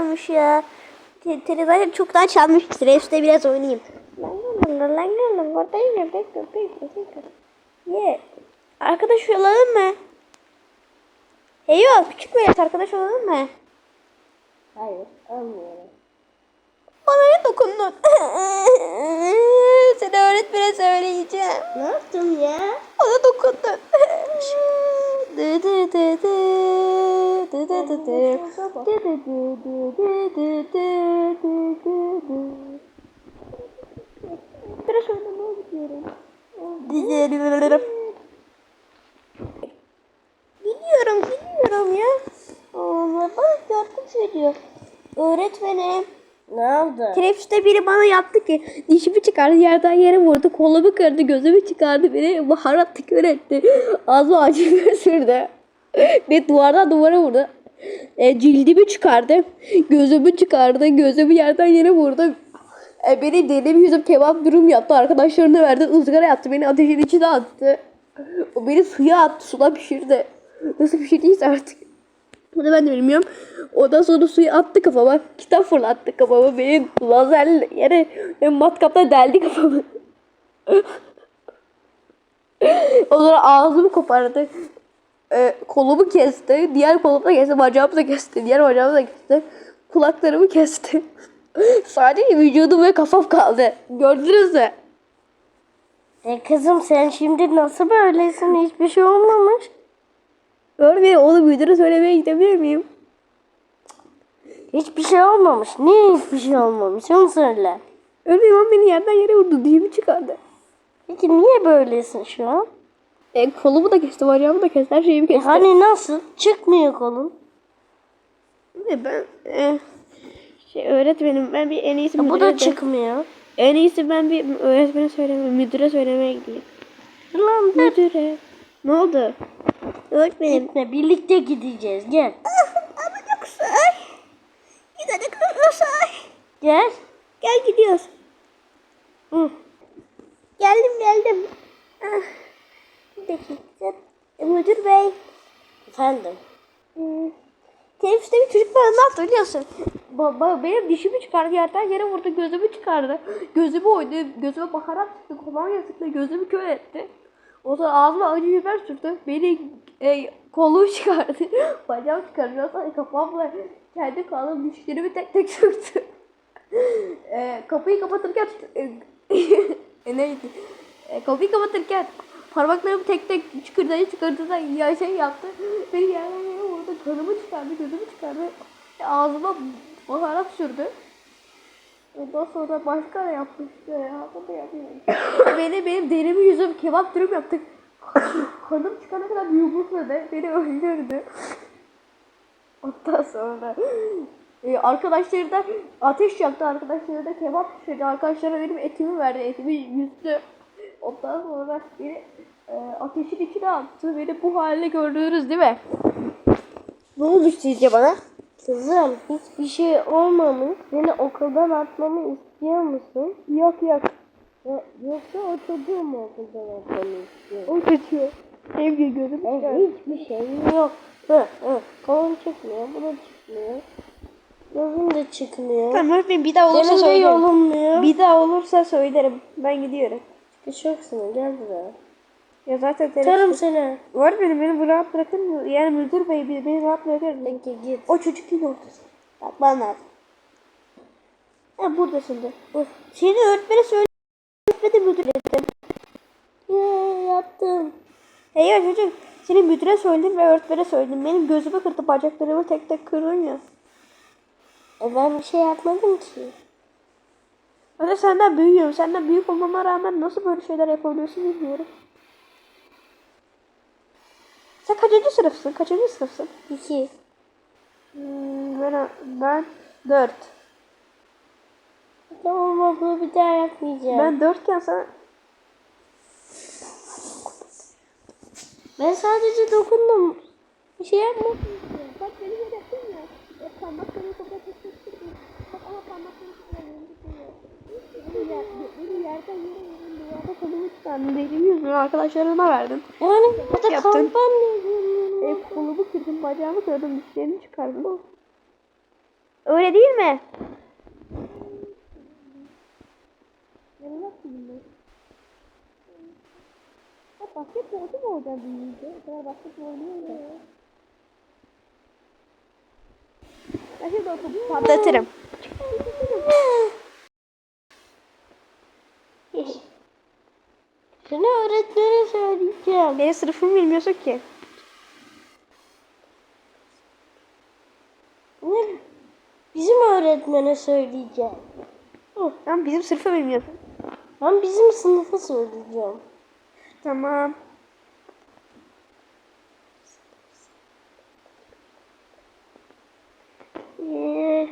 çalmış ya. Te- Telefonu çoktan çalmıştır. Hepsine biraz oynayayım. Ye. Arkadaş olalım mı? Hey yok küçük velet arkadaş olalım mı? Hayır olmuyorum. Bana ne dokundun? Gidiyorum, gidiyorum ya. Allah bak yardım söylüyor. Öğretmenim. Ne oldu? Teneffüste biri bana yaptı ki dişimi çıkardı yerden yere vurdu kolumu kırdı gözümü çıkardı beni baharat tıkır etti ağzıma acı sürdü beni duvardan duvara vurdu e, cildimi çıkardı gözümü çıkardı gözümü yerden yere vurdu e, benim dedim yüzüm kebap durum yaptı arkadaşlarına verdi ızgara yaptı beni ateşin içine attı o beni suya attı suda pişirdi nasıl pişirdiyse artık bunu ben de bilmiyorum. Ondan sonra suyu attı kafama. Kitap fırlattı kafama. Beni lazer yere benim matkapla deldi kafamı. Ondan sonra ağzımı kopardı. Ee, kolumu kesti. Diğer kolumu da kesti. Bacağımı da kesti. Diğer bacağımı da kesti. Kulaklarımı kesti. Sadece vücudum ve kafam kaldı. Gördünüz mü? E kızım sen şimdi nasıl böylesin? Hiçbir şey olmamış. Örneğin onu müdüre söylemeye gidebilir miyim? Hiçbir şey olmamış. Niye hiçbir şey olmamış? Onu söyle. Örneğin o beni yerden yere vurdu. Dişimi çıkardı. Peki niye böylesin şu an? E, kolumu da kesti, bacağımı da kesti, her şeyimi E kesti. hani nasıl? Çıkmıyor kolun. E, ben e, şey öğretmenim ben bir en iyisi E, bu da de- çıkmıyor. En iyisi ben bir öğretmene söyleme, müdüre söylemeye gideyim. Lan. Müdüre. Ne oldu? Öğretmenim. Gitme birlikte gideceğiz. Gel. Ama yoksa. Gidelim yoksa. Gel. Gel gidiyoruz. Hı. Geldim geldim. Ah, Bir dakika. E, Müdür bey. Efendim. Hmm. Teneffüste bir çocuk bana ne yaptı biliyorsun? Baba benim dişimi çıkardı yerden yere vurdu gözümü çıkardı. Gözümü oydu. Gözüme baharat sıktı. Kolonya sıktı. Gözümü kör etti. O sonra ağzıma acı biber sürdü. Beni e, kolumu çıkardı. Bacağımı çıkardı. Ondan sonra kafamla kendi kalın dişlerimi tek tek sürdü. e, kapıyı kapatırken e, e, neydi? E, kapıyı kapatırken parmaklarımı tek tek çıkırdayı çıkırdığında ya şey yaptı. Beni yerden yere vurdu. Kanımı çıkardı, gözümü çıkardı. E, ağzıma baharat sürdü. Ondan sonra başka ne yapmıştı ya? Hatırlayamıyorum. beni benim derimi yüzüm kebap dürüm yaptık. Kanım çıkana kadar yumrukladı. Beni öldürdü. Ondan sonra e, arkadaşları da ateş yaktı. Arkadaşları da kebap pişirdi. Arkadaşlara benim etimi verdi. Etimi yüzdü. Ondan sonra beni e, ateşin içine attı. Beni bu halde gördünüz değil mi? Ne olmuş sizce bana? Kızım hiçbir şey olmamış. Seni okuldan atmamı istiyor musun? Yok yok. Ya, yoksa o çocuğu mu okuldan atmamı istiyor? O kaçıyor. Sevgi gözüm Ya, çıkar. hiçbir şey yok. Hı, hı. Kolun çıkmıyor, bu da çıkmıyor. Gözün de çıkmıyor. Tamam öğretmenim bir daha olursa de söylerim. yolunmuyor. Bir daha olursa söylerim. Ben gidiyorum. Çıkacaksın, gel buraya. Ya zaten telefon... seni. Var benim beni rahat bırakır mı? Yani müdür bey beni, beni rahat bırakır? Peki git. O çocuk değil ortası. Bak bana lazım. Ha burada şimdi. Dur. Seni öğretmene söylemedim müdür dedim. Ya yaptım. Hey ya çocuk. Seni müdüre söyledim ve öğretmene söyledim. Benim gözümü kırdı bacaklarımı tek tek kırdın ya. E ben bir şey yapmadım ki. Öyle senden büyüğüm. Senden büyük olmama rağmen nasıl böyle şeyler yapabiliyorsun bilmiyorum. Sen kaçıncı sınıfsın? Kaçıncı sınıfsın? İki. Hmm, ben, ben dört. Tamam abla bir daha yapmayacağım. Ben dörtken sen... Ben sadece dokundum. Bir şey yapmadım. Bak beni yaptın ya. Parmaklarını kapatıyorsun. Bak ama parmaklarını kapatıyorsun. Beni, yer, beni yerden yere vurdun. Çıkardın. Benim yüzümü arkadaşlarıma verdin. Yani bu da Yaptın. kampanya. E, kolumu kırdım, bacağımı kırdım, dişlerimi çıkardım. Öyle değil mi? Basketbolcu mu olacağım büyüyünce? O kadar basketbol oynuyor ya. Ben şimdi otobüs patlatırım. Seni öğretmene söyleyeceğim. Benim sınıfımı bilmiyorsun ki. Ne? Bizim öğretmene söyleyeceğim. Ama bizim sınıfı bilmiyorsun. Ben bizim sınıfa söyleyeceğim. Tamam. Ee,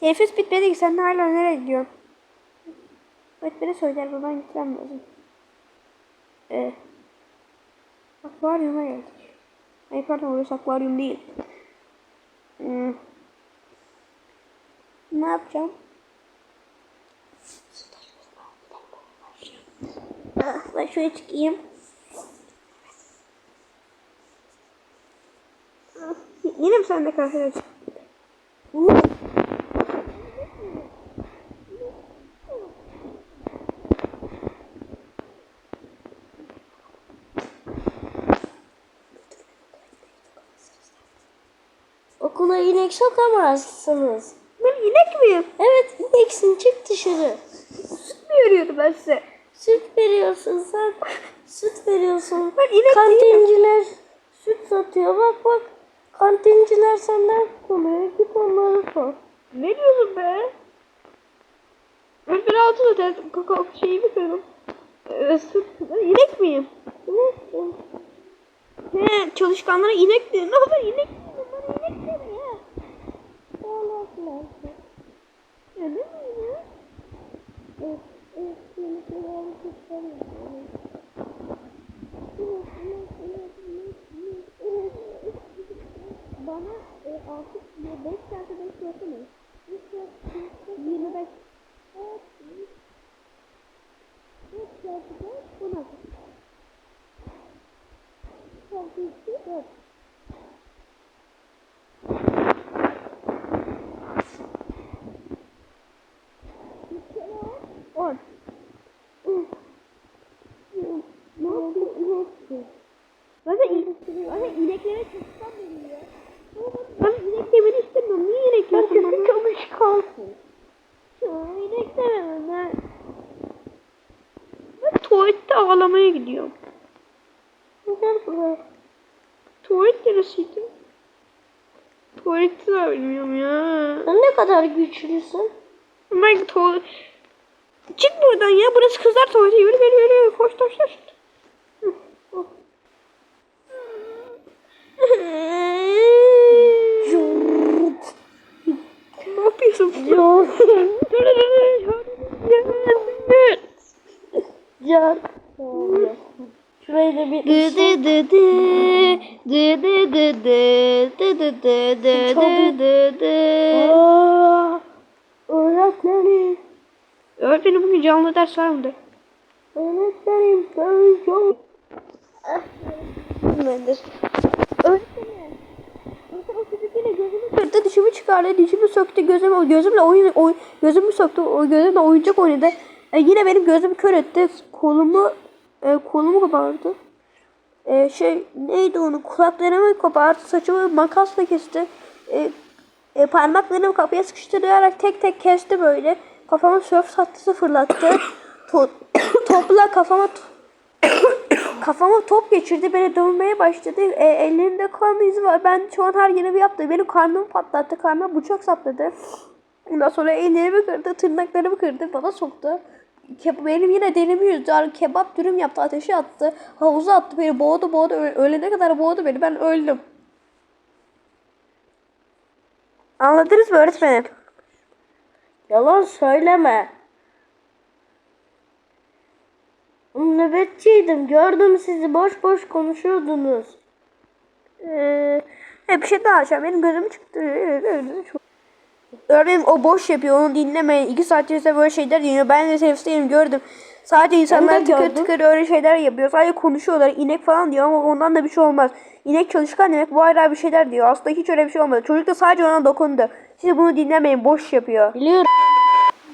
teneffüs bitmedi ki sen hala nereye gidiyorsun? Öğretmene söyler buradan gitmem lazım. Ee, akvaryuma geldik. Ay pardon orası akvaryum değil. Hmm. Ne yapacağım? Ah, ben şöyle çıkayım. Ah, Yine mi sen de kahve Okula inek sokamazsınız. Ben inek miyim? Evet ineksin çık dışarı. Süt mü veriyordu ben size? Süt veriyorsun sen. Süt veriyorsun. Ben inek değilim. Kantinciler süt satıyor. Bak bak. Kantinciler senden konuyor. Git onları sor. Ne diyorsun be? Ben bir altı zaten kakao şeyimi kırdım. Ee, süt. İnek miyim? İneksin. He, çalışkanlara inek diyor. Ne haber inek 6 diye 5 tane 5 yapamam. 25 4 çarpı 5 16 çarpı 2 4 ağlamaya gidiyorum. Tuvalet neresiydi? Tuvaleti de bilmiyorum ya. Sen ne kadar güçlüsün? Ben tuvalet... Çık buradan ya. Burası kızlar tuvaleti. Yürü yürü yürü. Koş koş koş. Ne yapıyorsun? Yok. Can. Can. Da bir Dı dı dı dı. Dı dı dı dı. Dı dı dı dı dı dı Öğretmenim. Öğretmenim bugün canlı ders var mıdır? Öğretmenim ben çok... Öğretmenim. O gözümü kırdı, dişimi çıkardı, dişimi söktü, gözümü, gözümle oyun, oy, gözümü söktü, o gözümle oyuncak oynadı. E, yine benim gözümü kör etti, kolumu, e, kolumu kopardı. E, şey, neydi onu, kulaklarımı kopardı, saçımı makasla kesti. E, e, parmaklarımı kapıya sıkıştırarak tek tek kesti böyle. Kafama sörf tatlısı fırlattı. To- topla kafama Kafama top geçirdi. Beni dövmeye başladı. E, ellerinde kan izi var. Ben şu an her yerimi yaptı. Benim karnımı patlattı. Karnıma bıçak sapladı. Ondan sonra ellerimi kırdı. Tırnaklarımı kırdı. Bana soktu. Benim yine derimi yüzdü. Yani Kebap dürüm yaptı. Ateşe attı. Havuza attı. Beni boğdu boğdu. Ö- Ölene kadar boğdu beni. Ben öldüm. Anladınız mı öğretmenim? Yalan söyleme. Nöbetçiydim. Gördüm sizi boş boş konuşuyordunuz. Ee, he, bir şey daha açacağım. Benim gözüm çıktı. Öğretmenim o boş yapıyor. Onu dinlemeyin. İki saat içerisinde böyle şeyler dinliyor. Ben de tefsirimi gördüm. Sadece insanlar tıkır gördüm. tıkır öyle şeyler yapıyor. Sadece konuşuyorlar. inek falan diyor ama ondan da bir şey olmaz. İnek çalışkan demek bu ayrı bir şeyler diyor. Aslında hiç öyle bir şey olmadı. Çocuk da sadece ona dokundu. Siz bunu dinlemeyin. Boş yapıyor. Biliyorum.